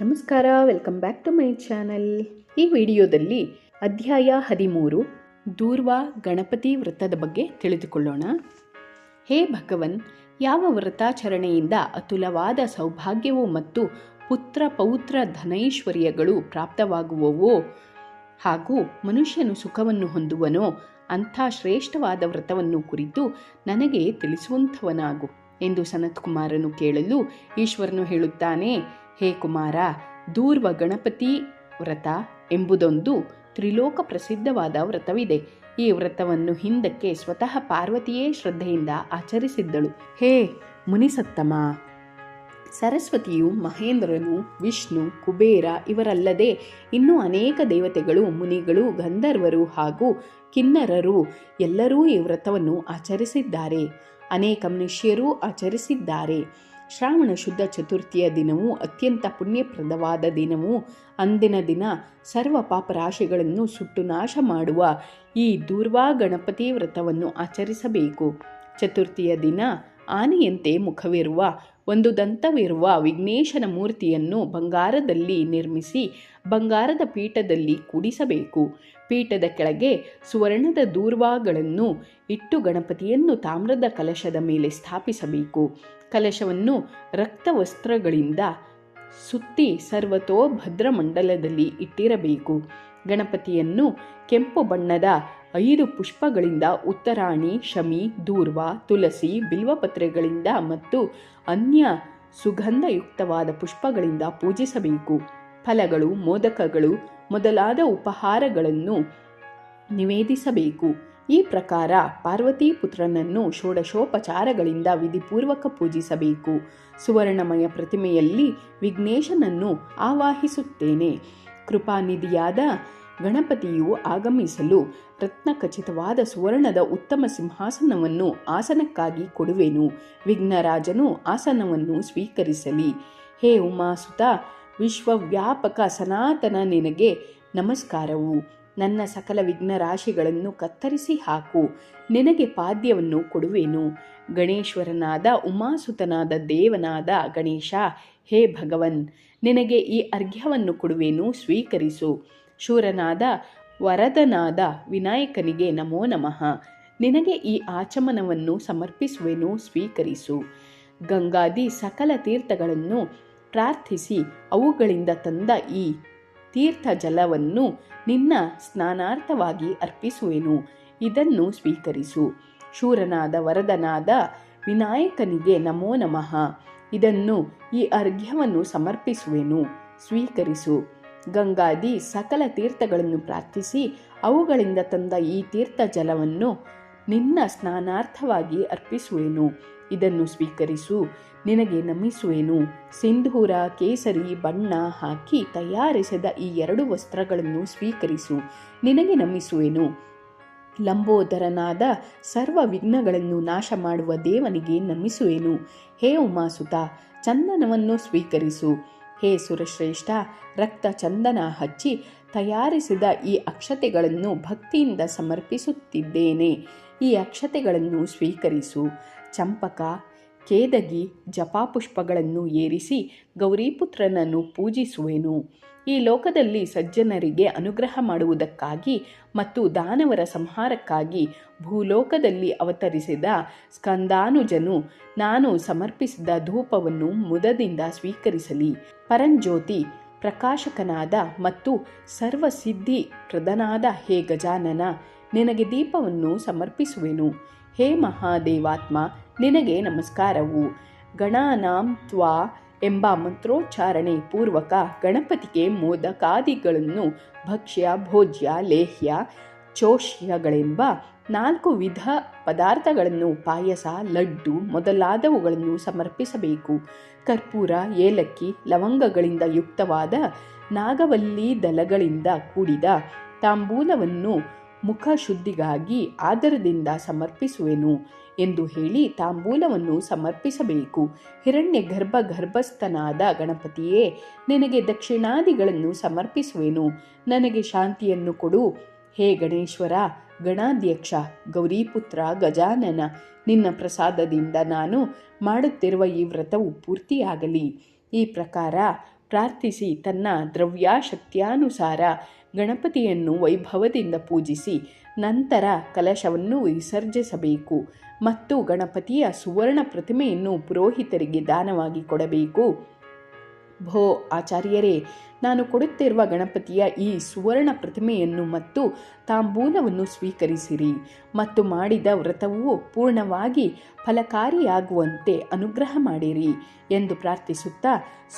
ನಮಸ್ಕಾರ welcome back to my channel ಈ ವಿಡಿಯೋದಲ್ಲಿ ಅಧ್ಯಾಯ ಹದಿಮೂರು, ದೂರ್ವ ಗಣಪತಿ ವ್ರತದ ಬಗ್ಗೆ ತಿಳಿದುಕೊಳ್ಳೋಣ. ಹೇ ಭಗವನ್, ಯಾವ ವ್ರತಾಚರಣೆಯಿಂದ ಅತುಲವಾದ ಸೌಭಾಗ್ಯವು ಮತ್ತು ಪುತ್ರ ಪೌತ್ರ ಧನೈಶ್ವರ್ಯಗಳು ಪ್ರಾಪ್ತವಾಗುವವೋ ಹಾಗೂ ಮನುಷ್ಯನು ಸುಖವನ್ನು ಹೊಂದುವನೋ ಅಂಥ ಶ್ರೇಷ್ಠವಾದ ವ್ರತವನ್ನು ಕುರಿತು ನನಗೆ ತಿಳಿಸುವಂಥವನಾಗು ಎಂದು ಸನತ್ಕುಮಾರನು ಕೇಳಲು ಈಶ್ವರನು ಹೇಳುತ್ತಾನೆ ಹೇ ಕುಮಾರ, ದೂರ್ವ ಗಣಪತಿ ವ್ರತ ಎಂಬುದೊಂದು ತ್ರಿಲೋಕ ಪ್ರಸಿದ್ಧವಾದ ವ್ರತವಿದೆ. ಈ ವ್ರತವನ್ನು ಹಿಂದಕ್ಕೆ ಸ್ವತಃ ಪಾರ್ವತಿಯೇ ಶ್ರದ್ಧೆಯಿಂದ ಆಚರಿಸಿದ್ದಳು. ಹೇ ಮುನಿಸತ್ತಮ! ಸರಸ್ವತಿಯು, ಮಹೇಂದ್ರನು, ವಿಷ್ಣು, ಕುಬೇರ ಇವರಲ್ಲದೆ ಇನ್ನೂ ಅನೇಕ ದೇವತೆಗಳು, ಮುನಿಗಳು, ಗಂಧರ್ವರು ಹಾಗೂ ಕಿನ್ನರರು ಎಲ್ಲರೂ ಈ ವ್ರತವನ್ನು ಆಚರಿಸಿದ್ದಾರೆ. ಅನೇಕ ಮನುಷ್ಯರೂ ಆಚರಿಸಿದ್ದಾರೆ. ಶ್ರಾವಣ ಶುದ್ಧ ಚತುರ್ಥಿಯ ದಿನವು ಅತ್ಯಂತ ಪುಣ್ಯಪ್ರದವಾದ ದಿನವು. ಅಂದಿನ ದಿನ ಸರ್ವ ಪಾಪರಾಶಿಗಳನ್ನು ಸುಟ್ಟು ನಾಶ ಮಾಡುವ ಈ ದೂರ್ವಾ ಗಣಪತಿ ವ್ರತವನ್ನು ಆಚರಿಸಬೇಕು. ಚತುರ್ಥಿಯ ದಿನ ಆನೆಯಂತೆ ಮುಖವಿರುವ, ಒಂದು ದಂತವಿರುವ ವಿಘ್ನೇಶನ ಮೂರ್ತಿಯನ್ನು ಬಂಗಾರದಲ್ಲಿ ನಿರ್ಮಿಸಿ, ಬಂಗಾರದ ಪೀಠದಲ್ಲಿ ಕೂಡಿಸಬೇಕು. ಪೀಠದ ಕೆಳಗೆ ಸುವರ್ಣದ ದೂರ್ವಾಗಳನ್ನು ಇಟ್ಟು ಗಣಪತಿಯನ್ನು ತಾಮ್ರದ ಕಲಶದ ಮೇಲೆ ಸ್ಥಾಪಿಸಬೇಕು. ಕಲಶವನ್ನು ರಕ್ತವಸ್ತ್ರಗಳಿಂದ ಸುತ್ತಿ ಸರ್ವತೋ ಭದ್ರಮಂಡಲದಲ್ಲಿ ಇಟ್ಟಿರಬೇಕು. ಗಣಪತಿಯನ್ನು ಕೆಂಪು ಬಣ್ಣದ ಐದು ಪುಷ್ಪಗಳಿಂದ ಉತ್ತರಾಣಿ, ಶಮಿ, ದೂರ್ವ ತುಳಸಿ ಬಿಲ್ವಪತ್ರೆಗಳಿಂದ ಮತ್ತು ಅನ್ಯ ಸುಗಂಧಯುಕ್ತವಾದ ಪುಷ್ಪಗಳಿಂದ ಪೂಜಿಸಬೇಕು. ಫಲಗಳು, ಮೋದಕಗಳು ಮೊದಲಾದ ಉಪಹಾರಗಳನ್ನು ನಿವೇದಿಸಬೇಕು. ಈ ಪ್ರಕಾರ ಪಾರ್ವತಿ ಪುತ್ರನನ್ನು ಷೋಡಶೋಪಚಾರಗಳಿಂದ ವಿಧಿಪೂರ್ವಕ ಪೂಜಿಸಬೇಕು. ಸುವರ್ಣಮಯ ಪ್ರತಿಮೆಯಲ್ಲಿ ವಿಘ್ನೇಶನನ್ನು ಆವಾಹಿಸುತ್ತೇನೆ. ಕೃಪಾನಿಧಿಯಾದ ಗಣಪತಿಯು ಆಗಮಿಸಲು ರತ್ನಖಚಿತವಾದ ಸುವರ್ಣದ ಉತ್ತಮ ಸಿಂಹಾಸನವನ್ನು ಆಸನಕ್ಕಾಗಿ ಕೊಡುವೆನು. ವಿಘ್ನರಾಜನು ಆಸನವನ್ನು ಸ್ವೀಕರಿಸಲಿ. ಹೇ ಉಮಾಸುತ, ವಿಶ್ವವ್ಯಾಪಕ ಸನಾತನ ನಿನಗೆ ನಮಸ್ಕಾರವು. ನನ್ನ ಸಕಲ ವಿಘ್ನ ರಾಶಿಗಳನ್ನು ಕತ್ತರಿಸಿ ಹಾಕು. ನಿನಗೆ ಪಾದ್ಯವನ್ನು ಕೊಡುವೆನು. ಗಣೇಶ್ವರನಾದ, ಉಮಾಸುತನಾದ, ದೇವನಾದ ಗಣೇಶ, ಹೇ ಭಗವನ್, ನಿನಗೆ ಈ ಅರ್ಘ್ಯವನ್ನು ಕೊಡುವೆನು, ಸ್ವೀಕರಿಸು. ಶೂರನಾದ, ವರದನಾದ ವಿನಾಯಕನಿಗೆ ನಮೋ ನಮಃ. ನಿನಗೆ ಈ ಆಚಮನವನ್ನು ಸಮರ್ಪಿಸುವೆನು, ಸ್ವೀಕರಿಸು. ಗಂಗಾದಿ ಸಕಲ ತೀರ್ಥಗಳನ್ನು ಪ್ರಾರ್ಥಿಸಿ, ಅವುಗಳಿಂದ ತಂದ ಈ ತೀರ್ಥ ಜಲವನ್ನು ನಿನ್ನ ಸ್ನಾನಾರ್ಥವಾಗಿ ಅರ್ಪಿಸುವೆನು. ಇದನ್ನು ಸ್ವೀಕರಿಸು. ಶೂರನಾದ ವರದನಾದ ವಿನಾಯಕನಿಗೆ ನಮೋ ನಮಃ. ಇದನ್ನು ಈ ಅರ್ಘ್ಯವನ್ನು ಸಮರ್ಪಿಸುವೆನು. ಸ್ವೀಕರಿಸು. ಗಂಗಾದಿ ಸಕಲ ತೀರ್ಥಗಳನ್ನು ಪ್ರಾರ್ಥಿಸಿ, ಅವುಗಳಿಂದ ತಂದ ಈ ತೀರ್ಥ ಜಲವನ್ನು ನಿನ್ನ ಸ್ನಾನಾರ್ಥವಾಗಿ ಅರ್ಪಿಸುವೆನು. ಇದನ್ನು ಸ್ವೀಕರಿಸು. ನಿನಗೆ ನಮಿಸುವೆನು. ಸಿಂಧೂರ, ಕೇಸರಿ, ಬಣ್ಣ ಹಾಕಿ ತಯಾರಿಸಿದ ಈ ಎರಡು ವಸ್ತ್ರಗಳನ್ನು ಸ್ವೀಕರಿಸು. ನಿನಗೆ ನಮಿಸುವೆನು. ಲಂಬೋದರನಾದ ಸರ್ವ ವಿಘ್ನಗಳನ್ನು ನಾಶ ಮಾಡುವ ದೇವನಿಗೆ ನಮಿಸುವೆನು. ಹೇ ಉಮಾಸುತ, ಚಂದನವನ್ನು ಸ್ವೀಕರಿಸು. ಹೇ ಸುರಶ್ರೇಷ್ಠ, ರಕ್ತ ಚಂದನ ಹಚ್ಚಿ ತಯಾರಿಸಿದ ಈ ಅಕ್ಷತೆಗಳನ್ನು ಭಕ್ತಿಯಿಂದ ಸಮರ್ಪಿಸುತ್ತಿದ್ದೇನೆ. ಈ ಅಕ್ಷತೆಗಳನ್ನು ಸ್ವೀಕರಿಸು. ಚಂಪಕ, ಕೇದಗಿ ಜಪಾಪುಷ್ಪಗಳನ್ನು ಏರಿಸಿ ಗೌರಿಪುತ್ರನನ್ನು ಪೂಜಿಸುವೆನು. ಈ ಲೋಕದಲ್ಲಿ ಸಜ್ಜನರಿಗೆ ಅನುಗ್ರಹ ಮಾಡುವುದಕ್ಕಾಗಿ ಮತ್ತು ದಾನವರ ಸಂಹಾರಕ್ಕಾಗಿ ಭೂಲೋಕದಲ್ಲಿ ಅವತರಿಸಿದ ಸ್ಕಂದಾನುಜನು ನಾನು ಸಮರ್ಪಿಸಿದ ಧೂಪವನ್ನು ಮುದದಿಂದ ಸ್ವೀಕರಿಸಲಿ. ಪರಂಜ್ಯೋತಿ, ಪ್ರಕಾಶಕನಾದ ಮತ್ತು ಸರ್ವಸಿದ್ಧಿ ಪ್ರದನಾದ ಹೇ ಗಜಾನನ ನಿನಗೆ ದೀಪವನ್ನು ಸಮರ್ಪಿಸುವೆನು. ಹೇ ಮಹಾದೇವಾತ್ಮ, ನಿನಗೆ ನಮಸ್ಕಾರವು. ಗಣಾನಾಂ ತ್ವಾ ಎಂಬ ಮಂತ್ರೋಚ್ಚಾರಣೆ ಪೂರ್ವಕ ಗಣಪತಿಗೆ ಮೋದಕಾದಿಗಳನ್ನು ಭಕ್ಷ್ಯ, ಭೋಜ್ಯ, ಲೇಹ್ಯ, ಚೋಷ್ಯಗಳೆಂಬ ನಾಲ್ಕು ವಿಧ ಪದಾರ್ಥಗಳನ್ನು, ಪಾಯಸ, ಲಡ್ಡು ಮೊದಲಾದವುಗಳನ್ನು ಸಮರ್ಪಿಸಬೇಕು. ಕರ್ಪೂರ, ಏಲಕ್ಕಿ, ಲವಂಗಗಳಿಂದ ಯುಕ್ತವಾದ ನಾಗವಲ್ಲಿ ದಲಗಳಿಂದ ಕೂಡಿದ ತಾಂಬೂಲವನ್ನು ಮುಖ ಶುದ್ಧಿಗಾಗಿ ಆದರದಿಂದ ಸಮರ್ಪಿಸುವೆನು ಎಂದು ಹೇಳಿ ತಾಂಬೂಲವನ್ನು ಸಮರ್ಪಿಸಬೇಕು. ಹಿರಣ್ಯ ಗರ್ಭ ಗರ್ಭಸ್ಥನಾದ ಗಣಪತಿಯೇ, ನಿನಗೆ ದಕ್ಷಿಣಾದಿಗಳನ್ನು ಸಮರ್ಪಿಸುವೆನು. ನನಗೆ ಶಾಂತಿಯನ್ನು ಕೊಡು. ಹೇ ಗಣೇಶ್ವರ, ಗಣಾಧ್ಯಕ್ಷ, ಗೌರಿಪುತ್ರ, ಗಜಾನನ, ನಿನ್ನ ಪ್ರಸಾದದಿಂದ ನಾನು ಮಾಡುತ್ತಿರುವ ಈ ವ್ರತವು ಪೂರ್ತಿಯಾಗಲಿ. ಈ ಪ್ರಕಾರ ಪ್ರಾರ್ಥಿಸಿ ತನ್ನ ದ್ರವ್ಯಾಶಕ್ತಿಯಾನುಸಾರ ಗಣಪತಿಯನ್ನು ವೈಭವದಿಂದ ಪೂಜಿಸಿ ನಂತರ ಕಲಶವನ್ನು ವಿಸರ್ಜಿಸಬೇಕು ಮತ್ತು ಗಣಪತಿಯ ಸುವರ್ಣ ಪ್ರತಿಮೆಯನ್ನು ಪುರೋಹಿತರಿಗೆ ದಾನವಾಗಿ ಕೊಡಬೇಕು. ಭೋ ಆಚಾರ್ಯರೇ, ನಾನು ಕೊಡುತ್ತಿರುವ ಗಣಪತಿಯ ಈ ಸುವರ್ಣ ಪ್ರತಿಮೆಯನ್ನು ಮತ್ತು ತಾಂಬೂಲವನ್ನು ಸ್ವೀಕರಿಸಿರಿ. ಮತ್ತು ಮಾಡಿದ ವ್ರತವು ಪೂರ್ಣವಾಗಿ ಫಲಕಾರಿಯಾಗುವಂತೆ ಅನುಗ್ರಹ ಮಾಡಿರಿ ಎಂದು ಪ್ರಾರ್ಥಿಸುತ್ತಾ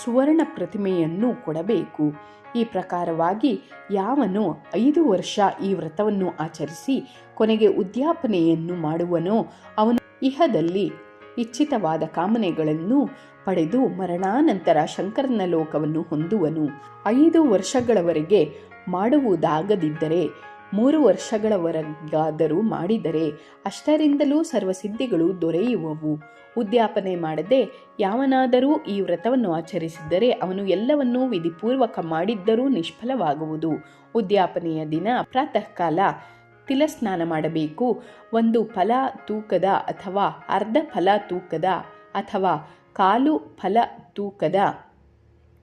ಸುವರ್ಣ ಪ್ರತಿಮೆಯನ್ನು ಕೊಡಬೇಕು. ಈ ಪ್ರಕಾರವಾಗಿ ಯಾವನು ಐದು ವರ್ಷ ಈ ವ್ರತವನ್ನು ಆಚರಿಸಿ ಕೊನೆಗೆ ಉದ್ಯಾಪನೆಯನ್ನು ಮಾಡುವನೋ ಅವನು ಇಹದಲ್ಲಿ ಇಚ್ಛಿತವಾದ ಕಾಮನೆಗಳನ್ನು ಪಡೆದು ಮರಣಾನಂತರ ಶಂಕರನ ಲೋಕವನ್ನು ಹೊಂದುವನು. ಐದು ವರ್ಷಗಳವರೆಗೆ ಮಾಡುವುದಾಗದಿದ್ದರೆ, ಮೂರು ವರ್ಷಗಳವರೆಗಾದರೂ ಮಾಡಿದರೆ ಅಷ್ಟರಿಂದಲೂ ಸರ್ವಸಿದ್ಧಿಗಳು ದೊರೆಯುವವು. ಉದ್ಯಾಪನೆ ಮಾಡದೆ ಯಾವನಾದರೂ ಈ ವ್ರತವನ್ನು ಆಚರಿಸಿದ್ದರೆ ಅವನು ಎಲ್ಲವನ್ನೂ ವಿಧಿಪೂರ್ವಕ ಮಾಡಿದ್ದರೂ ನಿಷ್ಫಲವಾಗುವುದು. ಉದ್ಯಾಪನೆಯ ದಿನ ಪ್ರಾತಃ ಕಾಲ ತಿಲಸ್ನಾನ ಮಾಡಬೇಕು. ಒಂದು ಫಲ ತೂಕದ ಅಥವಾ ಅರ್ಧ ಫಲ ತೂಕದ ಅಥವಾ ಕಾಲು ಫಲ ತೂಕದ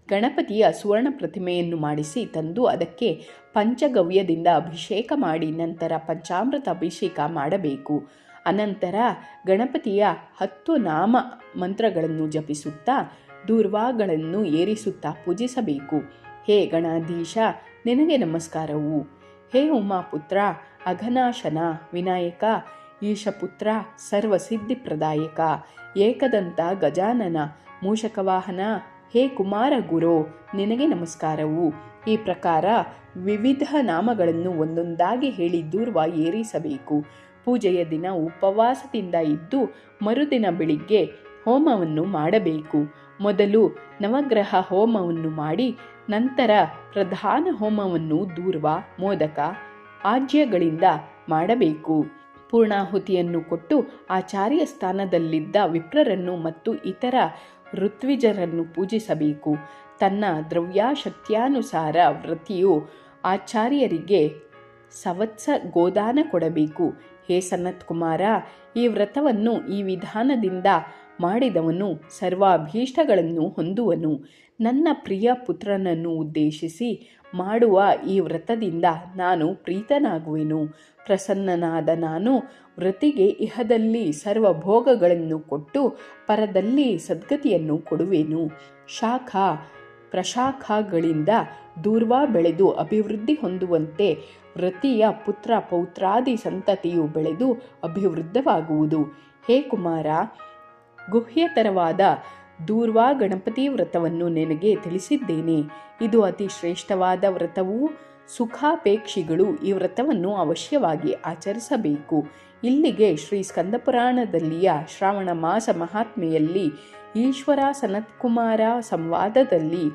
ಗಣಪತಿಯ ಸುವರ್ಣ ಪ್ರತಿಮೆಯನ್ನು ಮಾಡಿಸಿ ತಂದು ಅದಕ್ಕೆ ಪಂಚಗವ್ಯದಿಂದ ಅಭಿಷೇಕ ಮಾಡಿ ನಂತರ ಪಂಚಾಮೃತ ಅಭಿಷೇಕ ಮಾಡಬೇಕು. ಅನಂತರ ಗಣಪತಿಯ ಹತ್ತು ನಾಮ ಮಂತ್ರಗಳನ್ನು ಜಪಿಸುತ್ತಾ ದುರ್ವಾಗಳನ್ನು ಏರಿಸುತ್ತಾ ಪೂಜಿಸಬೇಕು. ಹೇ ಗಣಾಧೀಶ, ನಿನಗೆ ನಮಸ್ಕಾರವು. ಹೇ ಉಮಾಪುತ್ರ ಅಘನಾಶನ ವಿನಾಯಕ, ಈಶಪುತ್ರ ಸರ್ವಸಿದ್ಧಿಪ್ರದಾಯಕ ಏಕದಂತ ಗಜಾನನ ಮೂಷಕವಾಹನ, ಹೇ ಕುಮಾರ ಗುರು, ನಿನಗೆ ನಮಸ್ಕಾರವು. ಈ ಪ್ರಕಾರ ವಿವಿಧ ನಾಮಗಳನ್ನು ಒಂದೊಂದಾಗಿ ಹೇಳಿ ದೂರ್ವ ಏರಿಸಬೇಕು. ಪೂಜೆಯ ದಿನ ಉಪವಾಸದಿಂದ ಇದ್ದು ಮರುದಿನ ಬೆಳಿಗ್ಗೆ ಹೋಮವನ್ನು ಮಾಡಬೇಕು. ಮೊದಲು ನವಗ್ರಹ ಹೋಮವನ್ನು ಮಾಡಿ ನಂತರ ಪ್ರಧಾನ ಹೋಮವನ್ನು ದೂರ್ವ, ಮೋದಕ ಆಜ್ಯಗಳಿಂದ ಮಾಡಬೇಕು. ಪೂರ್ಣಾಹುತಿಯನ್ನು ಕೊಟ್ಟು ಆಚಾರ್ಯ ಸ್ಥಾನದಲ್ಲಿದ್ದ ವಿಪ್ರರನ್ನು ಮತ್ತು ಇತರ ಋತ್ವಿಜರನ್ನು ಪೂಜಿಸಬೇಕು. ತನ್ನ ದ್ರವ್ಯಾಶಕ್ತಿಯಾನುಸಾರ ವ್ರತಿಯು ಆಚಾರ್ಯರಿಗೆ ಸವತ್ಸ ಗೋದಾನ ಕೊಡಬೇಕು. ಹೇ ಸನತ್ ಕುಮಾರ ಈ ವ್ರತವನ್ನು ಈ ವಿಧಾನದಿಂದ ಮಾಡಿದವನು ಸರ್ವಾಭೀಷ್ಟಗಳನ್ನು ಹೊಂದುವನು. ನನ್ನ ಪ್ರಿಯ ಪುತ್ರನನ್ನು ಉದ್ದೇಶಿಸಿ ಮಾಡುವ ಈ ವ್ರತದಿಂದ ನಾನು ಪ್ರೀತನಾಗುವೆನು. ಪ್ರಸನ್ನನಾದ ನಾನು ವೃತಿಗೆ ಇಹದಲ್ಲಿ ಸರ್ವಭೋಗಗಳನ್ನು ಕೊಟ್ಟು ಪರದಲ್ಲಿ ಸದ್ಗತಿಯನ್ನು ಕೊಡುವೆನು. ಶಾಖ ಪ್ರಶಾಖಗಳಿಂದ ದೂರ್ವ ಬೆಳೆದು ಅಭಿವೃದ್ಧಿ ಹೊಂದುವಂತೆ ವೃತಿಯ ಪುತ್ರ ಪೌತ್ರಾದಿ ಸಂತತಿಯು ಬೆಳೆದು ಅಭಿವೃದ್ಧವಾಗುವುದು. ಹೇ ಕುಮಾರ, ಗುಹ್ಯತರವಾದ ದೂರ್ವಾ ಗಣಪತಿ ವ್ರತವನ್ನು ನಿನಗೆ ತಿಳಿಸಿದ್ದೇನೆ. ಇದು ಅತಿ ಶ್ರೇಷ್ಠವಾದ ವ್ರತವು ಸುಖಾಪೇಕ್ಷಿಗಳು ಈ ವ್ರತವನ್ನು ಅವಶ್ಯವಾಗಿ ಆಚರಿಸಬೇಕು. ಇಲ್ಲಿಗೆ ಶ್ರೀ ಸ್ಕಂದಪುರಾಣದಲ್ಲಿಯ ಶ್ರಾವಣ ಮಾಸ ಮಹಾತ್ಮೆಯಲ್ಲಿ ಈಶ್ವರ ಸನತ್ಕುಮಾರ ಸಂವಾದದಲ್ಲಿ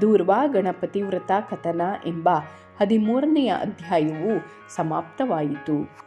ದೂರ್ವಾ ಗಣಪತಿ ವ್ರತ ಕಥನ ಎಂಬ ಹದಿಮೂರನೆಯ ಅಧ್ಯಾಯವು ಸಮಾಪ್ತವಾಯಿತು.